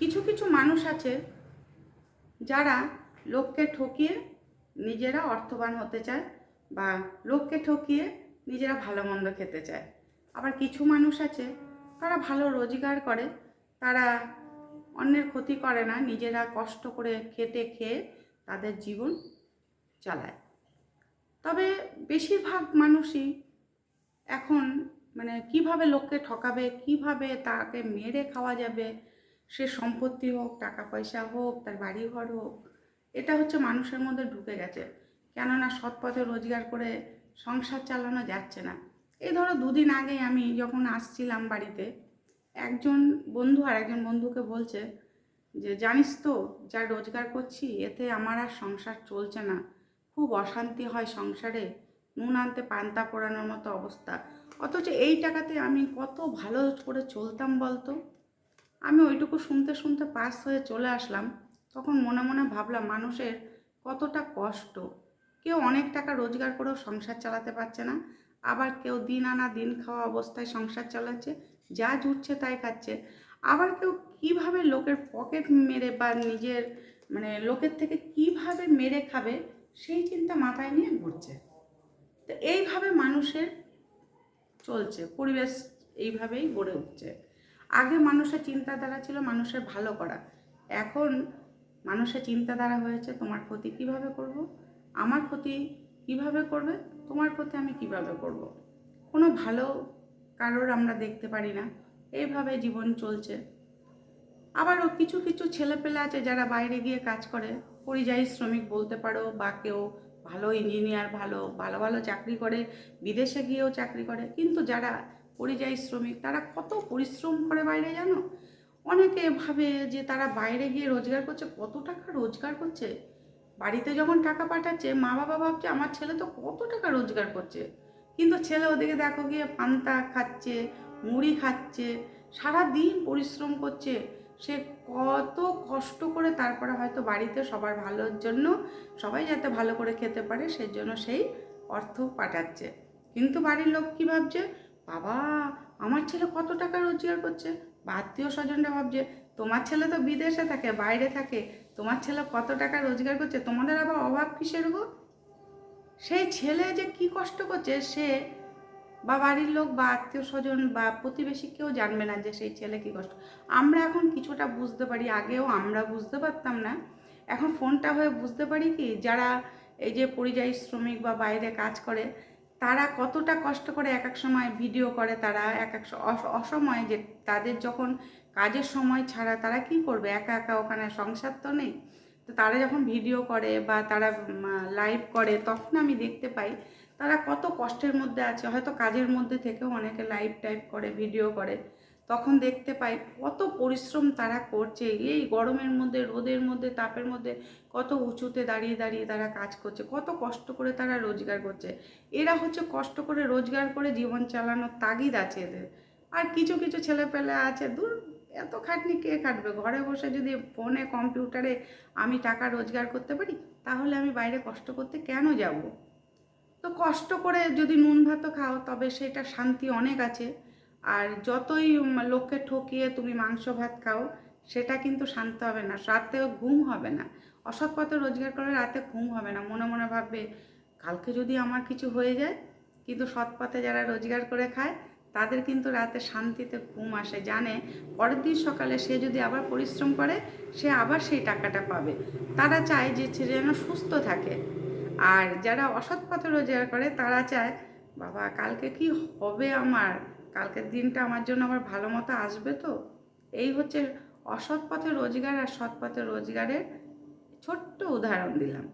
কিছু কিছু মানুষ আছে যারা লোককে ঠকিয়ে নিজেরা অর্থবান হতে চায় বা লোককে ঠকিয়ে নিজেরা ভালো মন্দ খেতে চায়। আবার কিছু মানুষ আছে তারা ভালো রোজগার করে, তারা অন্যের ক্ষতি করে না, নিজেরা কষ্ট করে খেটে খেয়ে তাদের জীবন চালায়। তবে বেশিরভাগ মানুষই এখন মানে কীভাবে লোককে ঠকাবে, কীভাবে তাকে মেরে খাওয়া যাবে সে সম্পত্তি হোক, টাকা পয়সা হোক, তার বাড়ি ঘর হোক, এটা হচ্ছে মানুষের মধ্যে ঢুকে গেছে। কেননা সৎ পথে রোজগার করে সংসার চালানো যাচ্ছে না। এই ধরো দুদিন আগে আমি যখন আসছিলাম বাড়িতে, একজন বন্ধু আর একজন বন্ধুকে বলছে যে, জানিস তো, যা রোজগার করছি, এতে আমার আর সংসার চলছে না। খুব অশান্তি হয় সংসারে, নুন আনতে পান্তা পোড়ানোর মতো অবস্থা। অথচ এই টাকাতে আমি কত ভালো করে চলতাম বলতো? আমি ওইটুকু শুনতে শুনতে পাস হয়ে চলে আসলাম। তখন মনে মনে ভাবলাম মানুষের কতটা কষ্ট। কেউ অনেক টাকা রোজগার করেও সংসার চালাতে পারছে না। আবার কেউ দিন আনা দিন খাওয়া অবস্থায় সংসার চালাচ্ছে, যা জুটছে তাই খাচ্ছে। আবার কেউ কীভাবে লোকের পকেট মেরে বা নিজের মানে লোকের থেকে কীভাবে মেরে খাবে, সেই চিন্তা মাথায় নিয়ে ঘুরছে। তো এইভাবে মানুষের চলছে, পরিবেশ এইভাবেই গড়ে উঠছে। আগে মানুষের চিন্তাধারা ছিল মানুষের ভালো করা। এখন মানুষের চিন্তাধারা হয়েছে, তোমার ক্ষতি কীভাবে করব? আমার ক্ষতি কীভাবে করবে? তোমার ক্ষতি আমি কীভাবে করব? কোনো ভালো কারোর আমরা দেখতে পারি না। এইভাবে জীবন চলছে। আবারও কিছু কিছু ছেলেপেলে আছে যারা বাইরে গিয়ে কাজ করে। পরিযায়ী শ্রমিক বলতে পারো বা কেউ ভালো ইঞ্জিনিয়ার, ভালো ভালো ভালো চাকরি করে, বিদেশে গিয়েও চাকরি করে। কিন্তু যারা পরিযায়ী শ্রমিক, তারা কত পরিশ্রম করে বাইরে জানো? অনেকে ভাবে যে তারা বাইরে গিয়ে রোজগার করছে, কত টাকা রোজগার করছে? বাড়িতে যখন টাকা পাঠাচ্ছে মা বাবা ভাবছে, আমার ছেলে তো কত টাকা রোজগার করছে? কিন্তু ছেলে ওদিকে দেখো গিয়ে পান্তা খাচ্ছে, মুড়ি খাচ্ছে সারা দিন পরিশ্রম করছে। সে কত কষ্ট করে তারপরে হয়তো বাড়িতে সবার ভালোর জন্য, সবাই যাতে ভালো করে খেতে পারে সেই জন্য সেই অর্থ পাঠাচ্ছে। কিন্তু বাড়ির লোক কী ভাবছে? বাবা, আমার ছেলে কত টাকা রোজগার করছে? আত্মীয় স্বজনরা ভাবছে, তোমার ছেলে তো বিদেশে থাকে, বাইরে থাকে। তোমার ছেলে কত টাকা রোজগার করছে? তোমাদের আবার অভাব কিসের গো? সেই ছেলে যে কি কষ্ট করছে, সে বা বাড়ির লোক বা আত্মীয় স্বজন বা প্রতিবেশী কেউ জানবে না যে সেই ছেলে কি কষ্ট। আমরা এখন কিছুটা বুঝতে পারি, আগেও আমরা বুঝতে পারতাম না। এখন ফোনটা হয়ে বুঝতে পারি কি, যারা এই যে পরিযায়ী শ্রমিক বা বাইরে কাজ করে তারা কতটা কষ্ট করে এক এক সময় ভিডিও করে, তারা এক এক অসময়ে যে তাদের যখন কাজের সময় ছাড়া তারা কি করবে? একা একা ওখানে সংসার তো নেই। তো তারা যখন ভিডিও করে বা তারা লাইভ করে, তখন আমি দেখতে পাই তারা কত কষ্টের মধ্যে আছে। হয়তো কাজের মধ্যে থেকেও অনেকে লাইভ টাইপ করে, ভিডিও করে। তখন দেখতে পাই কত পরিশ্রম তারা করছে। এই গরমের মধ্যে, রোদের মধ্যে, তাপের মধ্যে কত উঁচুতে দাঁড়িয়ে দাঁড়িয়ে তারা কাজ করছে। কত কষ্ট করে তারা রোজগার করছে। এরা হচ্ছে কষ্ট করে রোজগার করে জীবন চালানোর তাগিদ আছে এদের। আর কিছু কিছু ছেলেপেলে আছে, দূর এত খাটনি কে খাটবে? ঘরে বসে যদি ফোনে, কম্পিউটারে আমি টাকা রোজগার করতে পারি, তাহলে আমি বাইরে কষ্ট করতে কেন যাব? তো কষ্ট করে যদি নুন ভাতও খাও, তবে সেটা শান্তি অনেক আছে। আর যতই লোককে ঠকিয়ে তুমি মাংস ভাত খাও, সেটা কিন্তু শান্ত হবে না, রাতেও ঘুম হবে না। অসৎ পথে রোজগার করে রাতে ঘুম হবে না। মনে মনে ভাববে, কালকে যদি আমার কিছু হয়ে যায়, কিন্তু সৎ পথে যারা রোজগার করে খায়, তাদের কিন্তু রাতে শান্তিতে ঘুম আসে, জানে পরের দিন সকালে সে যদি আবার পরিশ্রম করে, সে আবার সেই টাকাটা পাবে। তারা চায় যে সে যেন সুস্থ থাকে। আর যারা অসৎ পথে রোজগার করে, তারা চায়, বাবা, কালকে কি হবে আমার? কালকের দিনটা আমার জন্য আবার ভালো মতো আসবে তো? এই হচ্ছে অসৎ পথে রোজগার আর সৎ পথে রোজগারের ছোট্ট উদাহরণ দিলাম।